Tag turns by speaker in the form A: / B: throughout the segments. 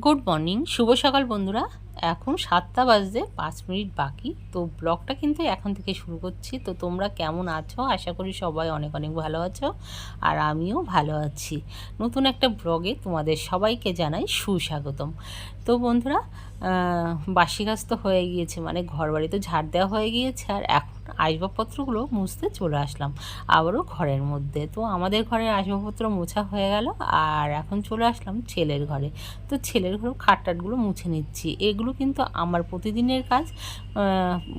A: Good morning, শুভ সকাল বন্ধুরা। এখন সাতটা বাজতে পাঁচ মিনিট বাকি, তো ব্লগটা কিন্তু এখন থেকে শুরু করছি। তো তোমরা কেমন আছো? আশা করি সবাই অনেক অনেক ভালো আছো, আর আমিও ভালো আছি। নতুন একটা ব্লগে তোমাদের সবাইকে জানাই সুস্বাগতম। তো বন্ধুরা বাসি তো হয়ে গিয়েছে মানে ঘর বাড়ি তো ঝাড় দেওয়া হয়ে গিয়েছে, আর এখন আসবাবপত্রগুলো মুছতে চলে আসলাম। আবারও ঘরের মধ্যে। তো আমাদের ঘরের আসবাবপত্র মোছা হয়ে গেল আর এখন চলে আসলাম ছেলের ঘরে। তো ছেলের ঘরেও খাটটাটগুলো মুছে নিচ্ছি। এগুলো কিন্তু আমার প্রতিদিনের কাজ।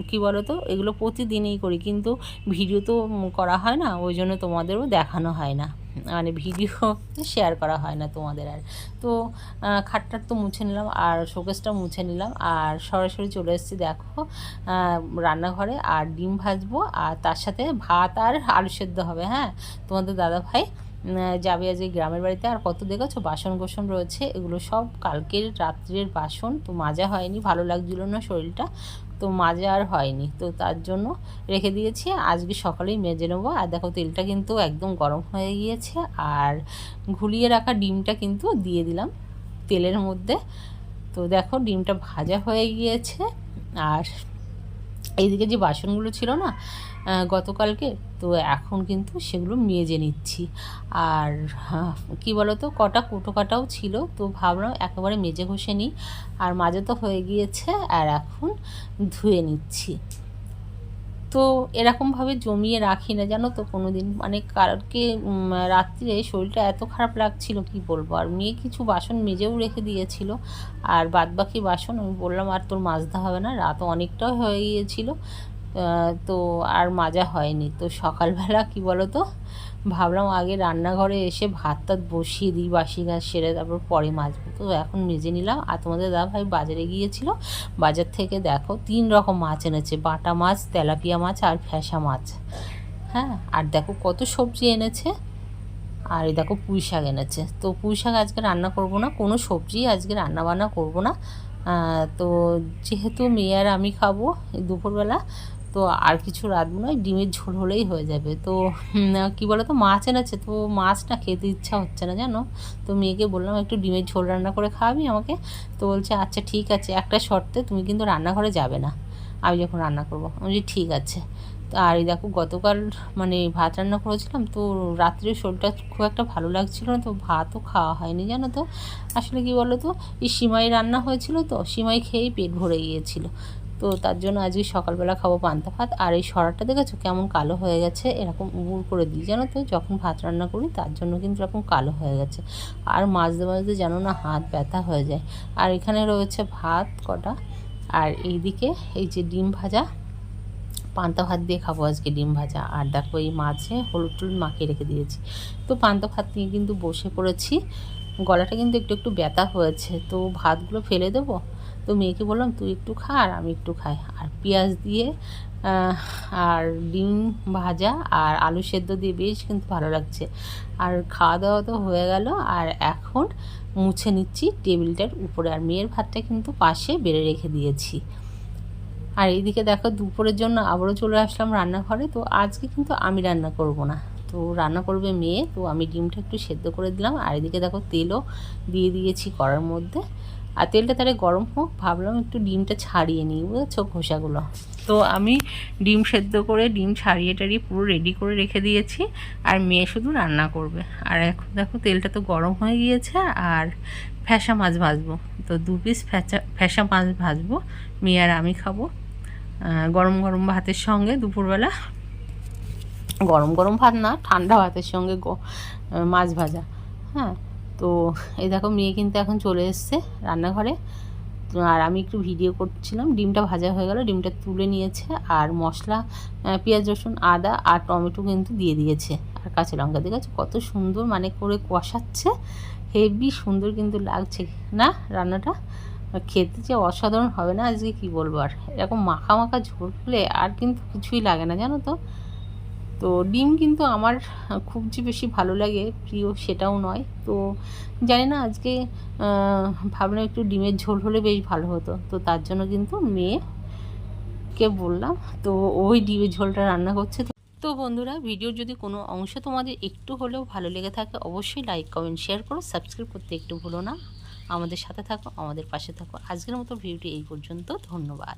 A: কি বলো তো এগুলো প্রতিদিনই করি। কিন্তু ভিডিও তো করা হয় না, ওই জন্য তোমাদেরও দেখানো হয় না। মানে ভিডিও শেয়ার করা হয় না তোমাদের আর। তো আহ, খাটটাট তো মুছে নিলাম আর শোকেসটা মুছে নিলাম আর সরাসরি চলে এসেছি দেখো রান্নাঘরে আর ডিম ভাজবো আর তার সাথে ভাত আর আলু সেদ্ধ হবে হ্যাঁ? তোমাদের দাদা ভাই যাবে আজকে গ্রামের বাড়িতে আর কত দেখেছ? বাসন কোসন রয়েছে এগুলো সব কালকের রাত্রের বাসন তো মাজা হয়নি ভালো লাগছিল না শরীরটা। তো মাজা আর হয়নি। তো তার জন্য রেখে দিয়েছি। আজকে সকালেই মেজে নেব। আর দেখো, তেলটা কিন্তু একদম গরম হয়ে গিয়েছে। আর ঘুলিয়ে রাখা ডিমটা কিন্তু দিয়ে দিলাম তেলের মধ্যে। তো দেখো, ডিমটা ভাজা হয়ে গিয়েছে। আর এইদিকে যে বাসনগুলো ছিল না গতকালকে তো এখন কিন্তু সেগুলো মেজে নিচ্ছি। আর আহ, কি বলতো কটা কুটো কাটাও ছিল তো ভাবলাম একেবারে মেজে ঘষে নিই। আর মাজা তো হয়ে গিয়েছে আর এখন ধুয়ে নিচ্ছি। তো এরকমভাবে জমিয়ে রাখি না জানো তো কোনো দিন মানে কালকে রাত্রিরে শরীরটা এত খারাপ লাগছিল কি বলব? আর মেয়ে কিছু বাসন মেজেও রেখে দিয়েছিল আর বাদবাকি বাসন আমি বললাম আর তোর মাজতে হবে না রাত অনেকটা হয়ে গিয়েছিল। তো আর মাজা হয়নি। তো সকালবেলা কি বলো তো ভাবলাম আগে রান্নাঘরে এসে ভাত টাত বসিয়ে দিই, বাসি গাছ সেরে তারপর পরে মাজবো। তো এখন মেজে নিলাম। আর তোমাদের দাদা ভাই বাজারে গিয়েছিল। বাজার থেকে দেখো তিন রকম মাছ এনেছে। বাটা মাছ, তেলাপিয়া মাছ আর ফ্যাসা মাছ। হ্যাঁ আর দেখো কত সবজি এনেছে। আর এই দেখো পুঁই শাক এনেছে। তো পুঁই শাক আজকে রান্না করব না। কোনো সবজি আজকে রান্না বান্না করব না। তো যেহেতু মেয়ে আর আমি খাব দুপুরবেলা তো আর কিছু রাঁধবো নয় ডিমের ঝোল হলেই হয়ে যাবে। তো কি বলো তো মাছ এনেছে, তো মাছ না খেতে ইচ্ছা হচ্ছে না, জানো? তো মেয়েকে বললাম, একটু ডিমের ঝোল রান্না করে খাওয়াবি আমাকে? তো বলছে আচ্ছা ঠিক আছে, একটা শর্তে তুমি কিন্তু রান্নাঘরে যাবে না, আমি যখন রান্না করব। আমি বলছি, ঠিক আছে। তো আর এই দেখো, গতকাল মানে ভাত রান্না করেছিলাম, তো রাত্রে শরীরটা খুব একটা ভালো লাগছিল না, তো ভাতও খাওয়া হয়নি, জানো তো? আসলে কি বলো তো এই সিমাই রান্না হয়েছিল তো, সিমাই খেয়েই পেট ভরে গিয়েছিল। তো তার জন্য আজকে সকালবেলা খাব পান্তা ভাত। আর এই সরাটা দেখেছ? কেমন কালো হয়ে গেছে। এরকম উবুর করে দিই, জানো তো? যখন ভাত রান্না করি, তার জন্য কিন্তু এরকম কালো হয়ে গেছে। আর মাঝে মাঝে জানো না হাত ব্যথা হয়ে যায়। আর এখানে রয়েছে ভাত কটা। আর এইদিকে এই যে ডিম ভাজা, পান্তা ভাত দিয়ে খাব আজকে ডিম ভাজা। আর দেখো এই মাছে হলুদ টলুদ মাখিয়ে রেখে দিয়েছি। তো পান্তা ভাত নিয়ে কিন্তু বসে পড়েছি। গলাটা কিন্তু একটু একটু ব্যথা হয়েছে। তো ভাতগুলো ফেলে দেবো? তো মেয়েকে বললাম, তুই একটু খা আর আমি একটু খাই। আর পেঁয়াজ দিয়ে আর ডিম ভাজা আর আলু সেদ্ধ দিয়ে বেশ কিন্তু ভালো লাগছে। আর খাওয়া দাওয়া তো হয়ে গেল। আর এখন মুছে নিচ্ছি টেবিলটার উপরে। আর মেয়ের ভাতটা কিন্তু পাশে বেড়ে রেখে দিয়েছি। আর এইদিকে দেখো, দুপুরের জন্য আবারও চলে আসলাম রান্নাঘরে। তো আজকে কিন্তু আমি রান্না করব না। তো রান্না করবে মেয়ে। তো আমি ডিমটা একটু সেদ্ধ করে দিলাম। আর এদিকে দেখো, তেলও দিয়ে দিয়েছি কড়ার মধ্যে। আর তেলটা তাহলে গরম হোক, ভাবলাম একটু ডিমটা ছাড়িয়ে নিই, বুঝেছ? খোসাগুলো। তো আমি ডিম সেদ্ধ করে, ডিম ছাড়িয়ে টাড়িয়ে পুরো রেডি করে রেখে দিয়েছি। আর মেয়ে শুধু রান্না করবে। আর এখন দেখো, তেলটা তো গরম হয়ে গিয়েছে, আর ফ্যাসা মাছ ভাজবো। তো দু পিস ফ্যাচা, ফ্যাসা মাছ ভাজবো, মেয়ে আর আমি খাব। গরম গরম ভাতের সঙ্গে দুপুরবেলা। গরম গরম ভাত না, ঠান্ডা ভাতের সঙ্গে মাছ ভাজা। হ্যাঁ তো এই দেখো মেয়ে কিন্তু এখন চলে এসছে রান্নাঘরে। আর আমি একটু ভিডিও করছিলাম, ডিমটা ভাজা হয়ে গেল, ডিমটা তুলে নিয়েছে আর মশলা পেঁয়াজ, রসুন, আদা আর টমেটো কিন্তু দিয়ে দিয়েছে। আর কাঁচা লঙ্কা দিয়ে গেছে, কত সুন্দর মানে করে কষাচ্ছে, হেভি সুন্দর কিন্তু লাগছে। না, রান্নাটা? খেতে যে অসাধারণ হবে না, আজকে কি বলব? আর এরকম মাখা মাখা ঝোল আর কিন্তু কিছুই লাগে না, জানো তো? তো ডিম কিন্তু আমার খুব যে বেশি ভালো লাগে, প্রিয় সেটাও নয়। তো জানি না, আজকে ভাবলাম একটু ডিমের ঝোল হলে বেশ ভালো হতো। তো তার জন্য কিন্তু মেয়েকে বললাম, তো ওই ডিমের ঝোলটা রান্না করছে। তো বন্ধুরা, ভিডিওর যদি কোনো অংশ তোমাদের একটু হলেও ভালো লেগে থাকে, অবশ্যই লাইক কমেন্ট শেয়ার করো। সাবস্ক্রাইব করতে একটু ভুলো না। আমাদের সাথে থাকো, আমাদের পাশে থাকো। আজকের মতো ভিডিওটি এই পর্যন্ত। ধন্যবাদ।